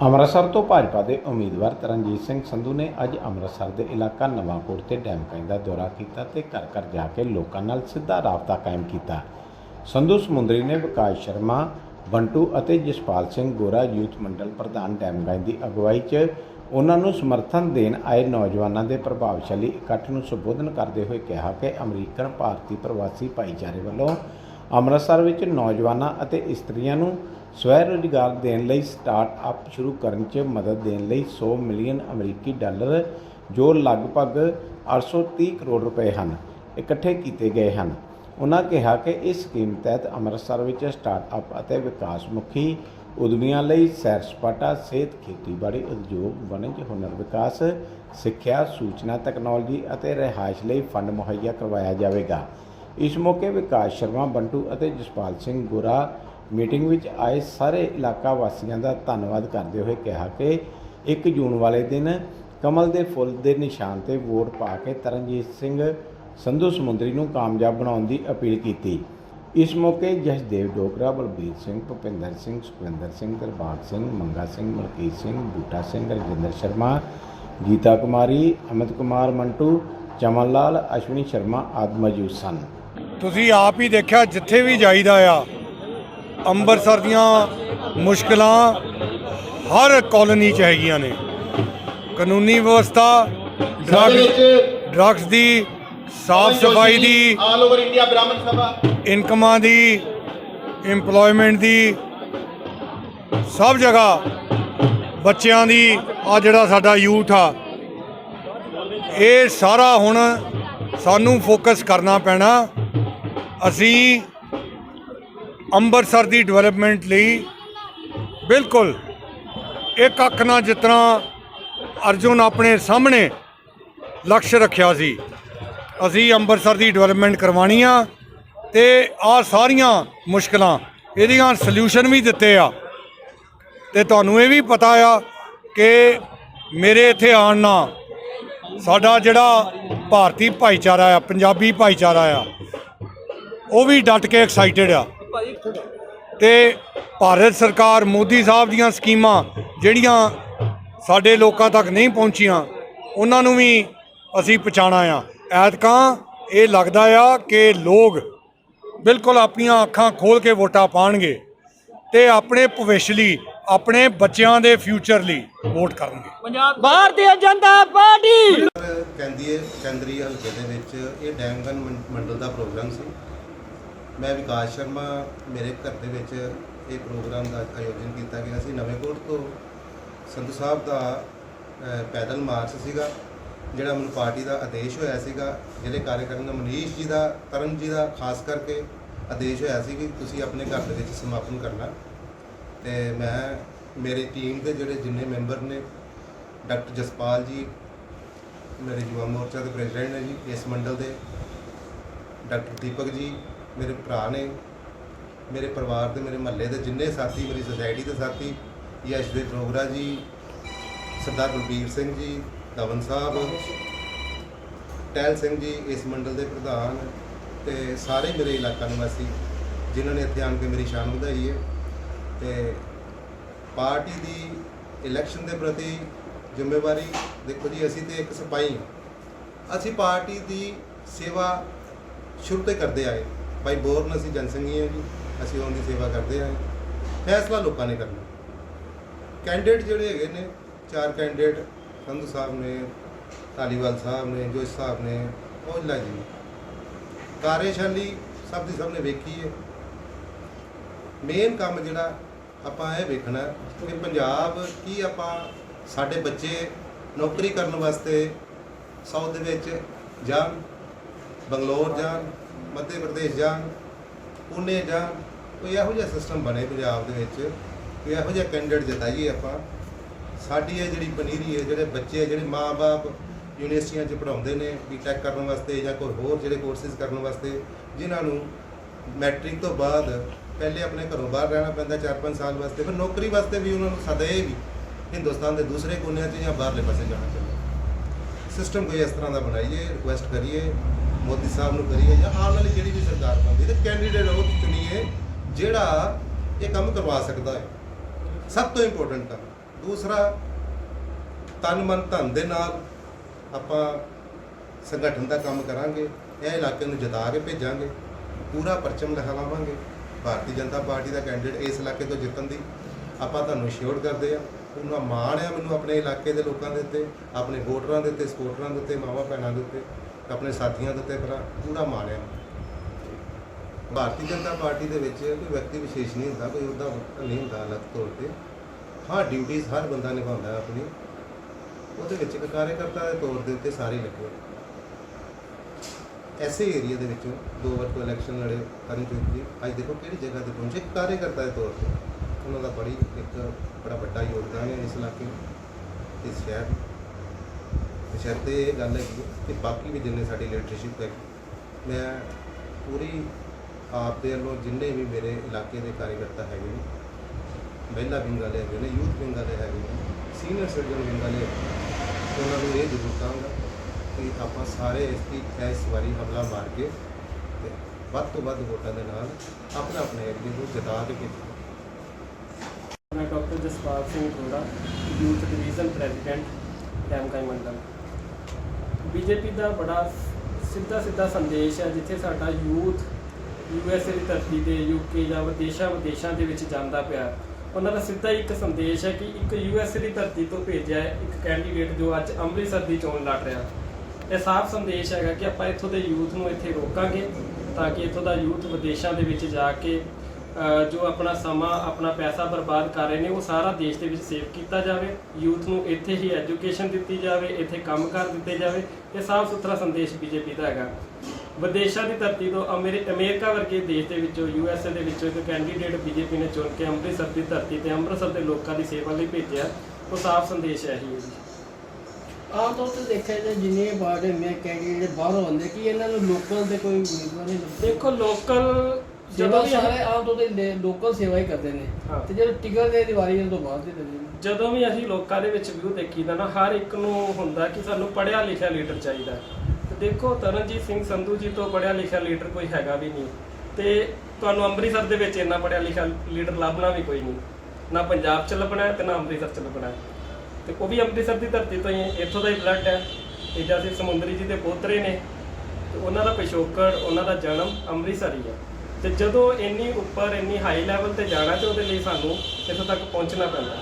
ਅੰਮ੍ਰਿਤਸਰ ਤੋਂ ਭਾਜਪਾ ਦੇ ਉਮੀਦਵਾਰ ਤਰਨਜੀਤ ਸਿੰਘ ਸੰਧੂ ਨੇ ਅੱਜ ਅੰਮ੍ਰਿਤਸਰ ਦੇ ਇਲਾਕਾ ਨਵਾਂਕੋਟ ਤੇ ਡੈਮ ਡੈਮਕਾਈ ਦਾ ਦੌਰਾ ਕੀਤਾ ਤੇ ਘਰ ਘਰ ਜਾ ਕੇ ਲੋਕਾਂ ਨਾਲ ਸਿੱਧਾ ਰਾਬਤਾ ਕਾਇਮ ਕੀਤਾ। ਸੰਧੂ ਸਮੁੰਦਰੀ ਨੇ ਵਿਕਾਸ ਸ਼ਰਮਾ, ਬੰਟੂ ਅਤੇ ਜਸਪਾਲ ਸਿੰਘ ਗੋਰਾ ਯੂਥ ਮੰਡਲ ਪ੍ਰਧਾਨ ਡੈਮ ਡੈਮਕਾਈ ਦੀ ਅਗਵਾਈ 'ਚ ਉਹਨਾਂ ਨੂੰ ਸਮਰਥਨ ਦੇਣ ਆਏ ਨੌਜਵਾਨਾਂ ਦੇ ਪ੍ਰਭਾਵਸ਼ਾਲੀ ਇਕੱਠ ਨੂੰ ਸੰਬੋਧਨ ਕਰਦੇ ਹੋਏ ਕਿਹਾ ਕਿ ਅਮਰੀਕਨ ਭਾਰਤੀ ਪ੍ਰਵਾਸੀ ਭਾਈਚਾਰੇ ਵੱਲੋਂ ਅੰਮ੍ਰਿਤਸਰ ਵਿੱਚ ਨੌਜਵਾਨਾਂ ਅਤੇ ਇਸਤਰੀਆਂ ਨੂੰ ਸਵੈ ਰੁਜ਼ਗਾਰ ਦੇਣ ਲਈ ਸਟਾਰਟ-ਅਪ ਸ਼ੁਰੂ ਕਰਨ 'ਚ ਮਦਦ ਦੇਣ ਲਈ 100 ਮਿਲੀਅਨ ਅਮਰੀਕੀ ਡਾਲਰ, ਜੋ ਲਗਭਗ 830 ਕਰੋੜ ਰੁਪਏ ਹਨ, ਇਕੱਠੇ ਕੀਤੇ ਗਏ ਹਨ। ਉਨ੍ਹਾਂ ਕਿਹਾ ਕਿ ਇਸ ਸਕੀਮ ਤਹਿਤ ਅੰਮ੍ਰਿਤਸਰ ਵਿੱਚ ਸਟਾਰਟ-ਅਪ ਅਤੇ ਵਿਕਾਸ ਮੁਖੀ ਉਦਮੀਆਂ ਲਈ ਸੈਰ ਸਪਾਟਾ, ਸਿਹਤ ਖੇਤੀਬਾੜੀ ਉਦਯੋਗ, ਵਣਜ, ਹੁਨਰ ਵਿਕਾਸ, ਸਿੱਖਿਆ, ਸੂਚਨਾ ਤਕਨਾਲੋਜੀ ਅਤੇ ਰਿਹਾਇਸ਼ ਲਈ ਫੰਡ ਮੁਹੱਈਆ ਕਰਵਾਇਆ ਜਾਵੇਗਾ। ਇਸ ਮੌਕੇ ਵਿਕਾਸ ਸ਼ਰਮਾ, ਬੰਟੂ ਅਤੇ ਜਸਪਾਲ ਸਿੰਘ ਗੋਰਾ ਮੀਟਿੰਗ ਵਿੱਚ ਆਏ ਸਾਰੇ ਇਲਾਕਾ ਵਾਸੀਆਂ ਦਾ ਧੰਨਵਾਦ ਕਰਦੇ ਹੋਏ ਕਿਹਾ ਕਿ 1 ਜੂਨ ਵਾਲੇ ਦਿਨ ਕਮਲ ਦੇ ਫੁੱਲ ਦੇ ਨਿਸ਼ਾਨ ਤੇ ਵੋਟ ਪਾ ਕੇ ਤਰਨਜੀਤ ਸਿੰਘ ਸੰਧੂ ਸਮੁੰਦਰੀ ਨੂੰ ਕਾਮਯਾਬ ਬਣਾਉਣ ਦੀ ਅਪੀਲ ਕੀਤੀ। ਇਸ ਮੌਕੇ ਜਸਦੇਵ ਡੋਗਰਾ ਬਲਬੀਰ ਸਿੰਘ, ਭੁਪਿੰਦਰ ਸਿੰਘ, ਸੁਖਵਿੰਦਰ ਸਿੰਘ, ਦਰਬਾਰ ਸਿੰਘ, ਮੰਗਾ ਸਿੰਘ, ਮਲਕੀਤ ਸਿੰਘ, ਬੂਟਾ ਸਿੰਘ, ਰਜਿੰਦਰ ਸ਼ਰਮਾ ਗੀਤਾ ਕੁਮਾਰੀ, ਅਮਿਤ ਕੁਮਾਰ ਮੰਟੂ ਚਮਨ ਲਾਲ ਅਸ਼ਵਨੀ ਸ਼ਰਮਾ ਆਦਿ ਮੌਜੂਦ ਸਨ। ਤੁਸੀਂ ਆਪ ਹੀ ਦੇਖਿਆ ਜਿੱਥੇ ਵੀ ਜਾਈਦਾ ਆ ਅੰਮ੍ਰਿਤਸਰ ਦੀਆਂ ਮੁਸ਼ਕਲਾਂ ਹਰ ਕਾਲੋਨੀ 'ਚ ਹੈਗੀਆਂ ਨੇ। ਕਾਨੂੰਨੀ ਵਿਵਸਥਾ ਡਰੱਗਸ ਦੀ ਸਾਫ਼ ਸਫ਼ਾਈ ਦੀ ਆਲ ਓਵਰ ਇੰਡੀਆ ਬ੍ਰਾਹਮਣ ਸਭਾ। ਇਨਕਮਾਂ ਦੀ EMPLOYMENT ਦੀ ਸਭ ਜਗ੍ਹਾ ਬੱਚਿਆਂ ਦੀ ਆ ਜਿਹੜਾ ਸਾਡਾ ਯੂਥ ਆ ਇਹ ਸਾਰਾ ਹੁਣ ਸਾਨੂੰ ਫੋਕਸ ਕਰਨਾ ਪੈਣਾ। ਅਸੀਂ ਅੰਮ੍ਰਿਤਸਰ ਦੀ ਡਿਵੈਲਪਮੈਂਟ ਲਈ ਬਿਲਕੁਲ ਇੱਕ ਅੱਖ ਨਾਲ ਜਿਤਨਾ ਅਰਜੁਨ ਆਪਣੇ ਸਾਹਮਣੇ ਲਕਸ਼ ਰੱਖਿਆ ਸੀ। ਅਸੀਂ ਅੰਮ੍ਰਿਤਸਰ ਦੀ ਡਿਵੈਲਪਮੈਂਟ ਕਰਵਾਉਣੀ ਆ ਤੇ ਆ ਸਾਰੀਆਂ ਮੁਸ਼ਕਲਾਂ ਇਹਦੀਆਂ ਸੋਲੂਸ਼ਨ ਵੀ ਦਿੱਤੇ ਆ। ਤੇ ਤੁਹਾਨੂੰ ਇਹ ਵੀ ਪਤਾ ਆ ਕਿ ਮੇਰੇ ਇੱਥੇ ਆਉਣ ਨਾਲ ਸਾਡਾ ਜਿਹੜਾ ਭਾਰਤੀ ਭਾਈਚਾਰਾ ਆ, ਪੰਜਾਬੀ ਭਾਈਚਾਰਾ ਆ, ਉਹ ਵੀ ਡਟ ਕੇ ਐਕਸਾਈਟਿਡ ਆ। ਤੇ ਭਾਰਤ ਸਰਕਾਰ ਮੋਦੀ ਸਾਹਿਬ ਦੀਆਂ ਸਕੀਮਾਂ ਜਿਹੜੀਆਂ ਸਾਡੇ ਲੋਕਾਂ ਤੱਕ ਨਹੀਂ ਪਹੁੰਚੀਆਂ ਉਹਨਾਂ ਨੂੰ ਵੀ ਅਸੀਂ ਪਹੁੰਚਾਉਣਾ ਆ। ਐਤਕਾਂ ਇਹ ਲੱਗਦਾ ਆ ਕਿ ਲੋਕ ਬਿਲਕੁਲ ਆਪਣੀਆਂ ਅੱਖਾਂ ਖੋਲ ਕੇ ਵੋਟਾਂ ਪਾਣਗੇ ਤੇ ਆਪਣੇ ਭਵਿੱਖ ਲਈ ਆਪਣੇ ਬੱਚਿਆਂ ਦੇ ਫਿਊਚਰ ਲਈ ਵੋਟ ਕਰਨਗੇ। ਭਾਰਤੀ ਜਨਤਾ ਪਾਰਟੀ! ਕਹਿੰਦੀ ਹੈ ਕੇਂਦਰੀ ਹਲਕੇ ਦੇ ਵਿੱਚ ਇਹ ਡੈਮਗਨ ਮੰਡਲ ਦਾ ਪ੍ਰੋਗਰਾਮ ਸੀ। ਮੈਂ ਵਿਕਾਸ ਸ਼ਰਮਾ, ਮੇਰੇ ਘਰ ਦੇ ਵਿੱਚ ਇਹ ਪ੍ਰੋਗਰਾਮ ਦਾ ਆਯੋਜਨ ਕੀਤਾ ਗਿਆ ਸੀ। ਨਵੇਂ ਕੋਟ ਤੋਂ ਸੰਧੂ ਸਾਹਿਬ ਦਾ ਪੈਦਲ ਮਾਰਚ ਸੀਗਾ, ਜਿਹੜਾ ਮੈਨੂੰ ਪਾਰਟੀ ਦਾ ਆਦੇਸ਼ ਹੋਇਆ ਸੀਗਾ ਜਿਹੜੇ ਕਾਰਜਕਰਮ ਦਾ ਮਨੀਸ਼ ਜੀ ਦਾ, ਤਰਨ ਜੀ ਦਾ, ਖਾਸ ਕਰਕੇ ਆਦੇਸ਼ ਹੋਇਆ ਸੀ ਕਿ ਤੁਸੀਂ ਆਪਣੇ ਘਰ ਦੇ ਵਿੱਚ ਸਮਾਪਨ ਕਰਨਾ। ਤੇ ਮੈਂ, ਮੇਰੀ ਟੀਮ ਦੇ ਜਿਹੜੇ ਜਿੰਨੇ ਮੈਂਬਰ ਨੇ, ਡਾਕਟਰ ਜਸਪਾਲ ਜੀ, ਮੇਰੇ ਯੁਵਾ ਮੋਰਚਾ ਦੇ ਪ੍ਰੈਜ਼ੀਡੈਂਟ ਨੇ ਜੀ, ਇਸ ਮੰਡਲ ਦੇ, ਡਾਕਟਰ ਦੀਪਕ ਜੀ ਮੇਰੇ ਭਰਾ ਨੇ, ਮੇਰੇ ਪਰਿਵਾਰ ਦੇ, ਮੇਰੇ ਮਹੱਲੇ ਦੇ ਜਿੰਨੇ ਸਾਥੀ, ਮੇਰੀ ਸੋਸਾਇਟੀ ਦੇ ਸਾਥੀ ਯਸ਼ਦੇਵ ਡੋਗਰਾ ਜੀ, ਸਰਦਾਰ ਬਲਬੀਰ ਸਿੰਘ ਜੀ ਦਵਨ ਸਾਹਿਬ ਟੈਲ ਸਿੰਘ ਜੀ, ਇਸ ਮੰਡਲ ਦੇ ਪ੍ਰਧਾਨ ਤੇ ਸਾਰੇ ਮੇਰੇ ਇਲਾਕਾ ਨਿਵਾਸੀ, ਜਿਨ੍ਹਾਂ ਨੇ ਇੱਥੇ ਆਣ ਕੇ ਮੇਰੀ ਸ਼ਾਨ ਵਧਾਈ ਹੈ। ਤੇ ਪਾਰਟੀ ਦੀ ਇਲੈਕਸ਼ਨ ਦੇ ਪ੍ਰਤੀ ਜ਼ਿੰਮੇਵਾਰੀ, ਦੇਖੋ ਜੀ, ਅਸੀਂ ਤੇ ਇੱਕ ਸਿਪਾਹੀ ਅਸੀਂ ਪਾਰਟੀ ਦੀ ਸੇਵਾ ਸ਼ੁਰੂ ਤੋਂ ਕਰਦੇ ਆਏ। ਭਾਈ ਬੋਰਨ ਅਸੀਂ ਜਨਸੰਘੀ ਹਾਂ ਜੀ, ਅਸੀਂ ਉਹਨਾਂ ਦੀ ਸੇਵਾ ਕਰਦੇ ਆਏ ਫੈਸਲਾ ਲੋਕਾਂ ਨੇ ਕਰਨਾ। ਕੈਂਡੀਡੇਟ ਜਿਹੜੇ ਹੈਗੇ ਨੇ, ਚਾਰ ਕੈਂਡੀਡੇਟ ਸੰਧੂ ਸਾਹਿਬ ਨੇ, ਧਾਲੀਵਾਲ ਸਾਹਿਬ ਨੇ, ਜੋਸ਼ ਸਾਹਿਬ ਨੇ ਔਜਲਾ ਜੀ। ਨੇ। ਕਾਰਜਸ਼ਾਲੀ ਸਭ ਦੀ ਸਭ ਨੇ ਵੇਖੀ ਹੈ। ਮੇਨ ਕੰਮ ਜਿਹੜਾ ਆਪਾਂ ਇਹ ਵੇਖਣਾ ਕਿ ਪੰਜਾਬ ਕੀ ਆਪਾਂ ਸਾਡੇ ਬੱਚੇ ਨੌਕਰੀ ਕਰਨ ਵਾਸਤੇ ਸਾਊਥ ਦੇ ਵਿੱਚ ਜਾਣ, ਬੰਗਲੌਰ ਜਾਣ ਮੱਧ ਪ੍ਰਦੇਸ਼ ਜਾਣ ਪੁਣੇ ਜਾਣ ਕੋਈ ਇਹੋ ਜਿਹਾ ਸਿਸਟਮ ਬਣੇ ਪੰਜਾਬ ਦੇ ਵਿੱਚ, ਕੋਈ ਇਹੋ ਜਿਹਾ ਕੈਂਡੀਡੇਟ ਜਿਤਾਈਏ ਆਪਾਂ। ਸਾਡੀ ਇਹ ਜਿਹੜੀ ਪਨੀਰੀ ਹੈ, ਜਿਹੜੇ ਬੱਚੇ ਜਿਹੜੇ ਮਾਪੇ ਯੂਨੀਵਰਸਿਟੀਆਂ 'ਚ ਪੜਾਉਂਦੇ ਨੇ ਬੀਟੈਕ ਕਰਨ ਵਾਸਤੇ ਜਾਂ ਕੋਈ ਹੋਰ ਜਿਹੜੇ ਕੋਰਸਿਸ ਕਰਨ ਵਾਸਤੇ, ਜਿਨ੍ਹਾਂ ਨੂੰ ਮੈਟ੍ਰਿਕ ਤੋਂ ਬਾਅਦ ਪਹਿਲੇ ਆਪਣੇ ਘਰੋਂ ਬਾਹਰ ਰਹਿਣਾ ਪੈਂਦਾ 4-5 ਸਾਲ ਵਾਸਤੇ, ਫਿਰ ਨੌਕਰੀ ਵਾਸਤੇ ਵੀ ਉਹਨਾਂ ਨੂੰ ਸਦਾ ਇਹ ਵੀ ਹਿੰਦੁਸਤਾਨ ਦੇ ਦੂਸਰੇ ਕੋਨਿਆਂ 'ਚ ਜਾਂ ਬਾਹਰਲੇ ਪਾਸੇ ਜਾਣਾ ਚਾਹੀਦਾ ਸਿਸਟਮ ਕੋਈ ਇਸ ਤਰ੍ਹਾਂ ਦਾ ਬਣਾਈਏ ਰਿਕੁਐਸਟ ਕਰੀਏ, ਮੋਦੀ ਸਾਹਿਬ ਨੂੰ ਕਰੀਏ ਜਾਂ ਆਉਣ ਵਾਲੀ ਜਿਹੜੀ ਵੀ ਸਰਕਾਰ ਬਣਦੀ ਤੇ ਕੈਂਡੀਡੇਟ ਉਹ ਚੁਣੀਏ ਜਿਹੜਾ ਇਹ ਕੰਮ ਕਰਵਾ ਸਕਦਾ ਹੈ। ਸਭ ਤੋਂ ਇੰਪੋਰਟੈਂਟ ਕੰਮ। ਦੂਸਰਾ, ਤਨ ਮਨ ਧਨ ਦੇ ਨਾਲ ਆਪਾਂ ਸੰਗਠਨ ਦਾ ਕੰਮ ਕਰਾਂਗੇ, ਇਹ ਇਲਾਕੇ ਨੂੰ ਜਿਤਾ ਕੇ ਭੇਜਾਂਗੇ, ਪੂਰਾ ਪਰਚਮ ਲਿਖਾਵਾਂਗੇ ਭਾਰਤੀ ਜਨਤਾ ਪਾਰਟੀ ਦਾ ਕੈਂਡੀਡੇਟ ਇਸ ਇਲਾਕੇ ਤੋਂ ਜਿੱਤਣ ਦੀ ਆਪਾਂ ਤੁਹਾਨੂੰ ਸ਼ੋਰ ਕਰਦੇ ਆ ਉਹਨਾਂ ਮਾਣ ਆ ਮੈਨੂੰ ਆਪਣੇ ਇਲਾਕੇ ਦੇ ਲੋਕਾਂ ਦੇ ਉੱਤੇ, ਆਪਣੇ ਵੋਟਰਾਂ ਦੇ ਉੱਤੇ, ਸਪੋਰਟਰਾਂ ਦੇ ਉੱਤੇ, ਮਾਵਾਂ ਭੈਣਾਂ ਦੇ ਉੱਤੇ ਆਪਣੇ ਸਾਥੀਆਂ ਦੇ ਉੱਤੇ ਭਰਾ ਪੂਰਾ ਮਾਣ ਆ। ਭਾਰਤੀ ਜਨਤਾ ਪਾਰਟੀ ਦੇ ਵਿੱਚ ਕੋਈ ਵਿਅਕਤੀ ਵਿਸ਼ੇਸ਼ ਨਹੀਂ ਹੁੰਦਾ, ਕੋਈ ਉਹਦਾ ਨਹੀਂ ਹੁੰਦਾ ਅਲੱਗ ਤੌਰ ਤੇ। ਹਾਂ ਡਿਊਟੀਆਂ ਹਰ ਬੰਦਾ ਨਿਭਾਉਂਦਾ ਆਪਣੀ। ਉਹਦੇ ਵਿੱਚ ਇੱਕ ਕਾਰਜਕਰਤਾ ਦੇ ਤੌਰ ਦੇ ਉੱਤੇ ਸਾਰੇ ਲੱਗੇ। ਐਸੇ ਏਰੀਆ ਦੇ ਵਿੱਚੋਂ ਦੋ ਵਾਰ ਤੋਂ ਇਲੈਕਸ਼ਨ ਲੜੇ ਕਰਨ ਜੀ, ਅੱਜ ਦੇਖੋ ਕਿਹੜੀ ਜਗ੍ਹਾ ਤੇ ਪਹੁੰਚੇ ਕਾਰਜਕਰਤਾ ਦੇ ਤੌਰ ਤੇ। ਉਹਨਾਂ ਦਾ ਬੜੀ ਇੱਕ ਬੜਾ ਵੱਡਾ ਯੋਗਦਾਨ ਹੈ ਇਸ ਇਲਾਕੇ ਨੂੰ ਇਸ ਸ਼ਹਿਰ ਨੂੰ ਸ਼ਹਿਰ ਤੇ ਇਹ ਗੱਲ ਹੈਗੀ ਹੈ ਕਿ ਬਾਕੀ ਵੀ ਜਿੰਨੇ ਸਾਡੀ ਲੀਡਰਸ਼ਿਪ ਹੈ, ਮੈਂ ਪੂਰੀ ਆਪ ਦੇ ਵੱਲੋਂ ਜਿੰਨੇ ਵੀ ਮੇਰੇ ਇਲਾਕੇ ਦੇ ਕਾਰਜਕਰਤਾ ਹੈਗੇ ਨੇ, ਮਹਿਲਾ ਵਿੰਗ ਵਾਲੇ ਹੈਗੇ ਨੇ, ਯੂਥ ਵਿੰਗ ਵਾਲੇ ਹੈਗੇ ਨੇ ਸੀਨੀਅਰ ਸਿਟੀਜ਼ਨ ਵਿੰਗ ਵਾਲੇ ਹੈਗੇ ਨੇ। ਉਹਨਾਂ ਨੂੰ ਇਹ ਜ਼ਰੂਰ ਕਹਾਂਗਾ ਕਿ ਆਪਾਂ ਸਾਰੇ ਇਸ ਦੀ ਇਸ ਵਾਰੀ ਹਮਲਾ ਮਾਰ ਕੇ ਤੇ ਵੱਧ ਤੋਂ ਵੱਧ ਵੋਟਾਂ ਦੇ ਨਾਲ ਆਪਣਾ ਆਪਣੇ ਏਰੀਏ ਨੂੰ ਜਿਤਾ ਕੇ ਭੇਜੀਏ ਮੈਂ doctor Jaspal Singh Arora youth division president ਡੈਮਕਾਈ ਮੰਡਲ ਬੀਜੇਪੀ ਦਾ ਬੜਾ ਸਿੱਧਾ ਸਿੱਧਾ ਸੰਦੇਸ਼ ਹੈ, ਜਿੱਥੇ ਸਾਡਾ ਯੂਥ ਯੂਐਸਏ ਦੀ ਧਰਤੀ ਤੇ ਯੂਕੇ ਜਾਂ ਵਿਦੇਸ਼ਾਂ ਵਿਦੇਸ਼ਾਂ ਦੇ ਵਿੱਚ ਜਾਂਦਾ ਪਿਆ। ਉਹਨਾਂ ਦਾ ਸਿੱਧਾ ਇੱਕ ਸੰਦੇਸ਼ ਹੈ ਕਿ ਇੱਕ ਯੂਐਸਏ ਦੀ ਧਰਤੀ ਤੋਂ ਭੇਜਿਆ ਇੱਕ ਕੈਂਡੀਡੇਟ ਜੋ ਅੱਜ ਅੰਮ੍ਰਿਤਸਰ ਦੀ ਚੋਣ ਲੜ ਰਿਹਾ। ਇਹ ਸਾਫ਼ ਸੰਦੇਸ਼ ਹੈਗਾ ਕਿ ਆਪਾਂ ਇੱਥੋਂ ਦੇ ਯੂਥ ਨੂੰ ਇੱਥੇ ਰੋਕਾਂਗੇ, ਤਾਂ ਕਿ ਇੱਥੋਂ ਦਾ ਯੂਥ ਵਿਦੇਸ਼ਾਂ ਦੇ ਵਿੱਚ ਜਾ ਕੇ ਜੋ ਆਪਣਾ ਸਮਾਂ ਆਪਣਾ ਪੈਸਾ ਬਰਬਾਦ ਕਰ ਰਹੇ ਨੇ ਉਹ ਸਾਰਾ ਦੇਸ਼ ਦੇ ਵਿੱਚ ਸੇਵ ਕੀਤਾ ਜਾਵੇ। ਯੂਥ ਨੂੰ ਇੱਥੇ ਹੀ ਐਜੂਕੇਸ਼ਨ ਦਿੱਤੀ ਜਾਵੇ ਇੱਥੇ ਕੰਮ ਕਰ ਦਿੱਤੇ ਜਾਵੇ। ਇਹ ਸਾਫ਼ ਸੁਥਰਾ ਸੰਦੇਸ਼ ਬੀਜੇਪੀ ਦਾ ਹੈਗਾ। ਵਿਦੇਸ਼ਾਂ ਦੀ ਧਰਤੀ ਤੋਂ ਅਮਰੀ- ਅਮਰੀਕਾ ਵਰਗੇ ਦੇਸ਼ ਦੇ ਵਿੱਚੋਂ ਯੂਐਸਏ ਦੇ ਵਿੱਚੋਂ ਇੱਕ ਕੈਂਡੀਡੇਟ ਬੀਜੇਪੀ ਨੇ ਚੁਣ ਕੇ ਅੰਮ੍ਰਿਤਸਰ ਦੀ ਧਰਤੀ ਤੇ ਅੰਮ੍ਰਿਤਸਰ ਦੇ ਲੋਕਾਂ ਦੀ ਸੇਵਾ ਲਈ ਭੇਜਿਆ। ਉਹ ਸਾਫ਼ ਸੰਦੇਸ਼ ਹੈ ਹੀ ਜੀ। ਆਮ ਤੌਰ ਤੇ ਦੇਖਿਆ ਜੇ ਜਿੰਨੇ ਪਾਰਟੀ ਮੇ ਕੈਂਡੀਡੇਟ ਬਾਹਰੋਂ ਆਉਂਦੇ ਕੀ ਇਹਨਾਂ ਨੂੰ ਲੋਕਲ ਦੇ ਕੋਈ ਉਮੀਦਵਾਰ ਨਹੀਂ ਦੇਖੋ ਲੋਕਲ ਜਦੋਂ ਜਦੋਂ ਵੀ ਸਾਰੇ ਆਮ ਤੌਰ ਤੇ ਲੋਕਲ ਸੇਵਾ ਹੀ ਕਰਦੇ ਨੇ। ਹਾਂ। ਤੇ ਜਦੋਂ ਟਿਕਟ ਦੇ ਦੀਵਾਰੀ ਇਹਨਾਂ ਤੋਂ ਬਾਅਦ ਦੇ ਦਿੰਦੇ ਨੇ। ਜਦੋਂ ਵੀ ਅਸੀਂ ਲੋਕਾਂ ਦੇ ਵਿੱਚ ਵਿਊ ਦੇਖੀਦਾ ਨਾ ਹਰ ਇੱਕ ਨੂੰ ਹੁੰਦਾ ਕਿ ਸਾਨੂੰ ਪੜ੍ਹਿਆ ਲਿਖਿਆ ਲੀਡਰ ਚਾਹੀਦਾ ਹੈ। ਤੇ ਦੇਖੋ ਤਰਨਜੀਤ ਸਿੰਘ ਸੰਧੂ ਜੀ ਤੋਂ ਪੜ੍ਹਿਆ ਲਿਖਿਆ ਲੀਡਰ ਕੋਈ ਹੈਗਾ ਵੀ ਨਹੀਂ। ਤੇ ਤੁਹਾਨੂੰ ਅੰਮ੍ਰਿਤਸਰ ਦੇ ਵਿੱਚ ਇੰਨਾ ਪੜ੍ਹਿਆ ਲਿਖਿਆ ਲੀਡਰ ਲੱਭਣਾ ਵੀ ਕੋਈ ਨਹੀਂ। ਨਾ ਪੰਜਾਬ 'ਚ ਲੱਭਣਾ ਹੈ ਤੇ ਨਾ ਅੰਮ੍ਰਿਤਸਰ 'ਚ ਲੱਭਣਾ ਹੈ। ਤੇ ਉਹ ਵੀ ਅੰਮ੍ਰਿਤਸਰ ਦੀ ਧਰਤੀ ਤੋਂ ਹੀ ਹੈ, ਇੱਥੋਂ ਦਾ ਹੀ ਬਲੱਡ ਹੈ। ਤੇਜਾ ਸਿੰਘ ਸਮੁੰਦਰੀ ਜੀ ਦੇ ਪੋਤਰੇ ਨੇ। ਤੇ ਉਹਨਾਂ ਦਾ ਪਿਛੋਕੜ ਉਹਨਾਂ ਦਾ ਜਨਮ ਅੰਮ੍ਰਿਤਸਰ ਹੀ ਹੈ। ਤੇ ਜਦੋਂ ਇੰਨੀ ਉੱਪਰ, ਇੰਨੀ ਹਾਈ ਲੈਵਲ ਤੇ ਜਾਣਾ ਤੇ ਉਹਦੇ ਲਈ ਸਾਨੂੰ ਇੱਥੋਂ ਤੱਕ ਪਹੁੰਚਣਾ ਪੈਂਦਾ।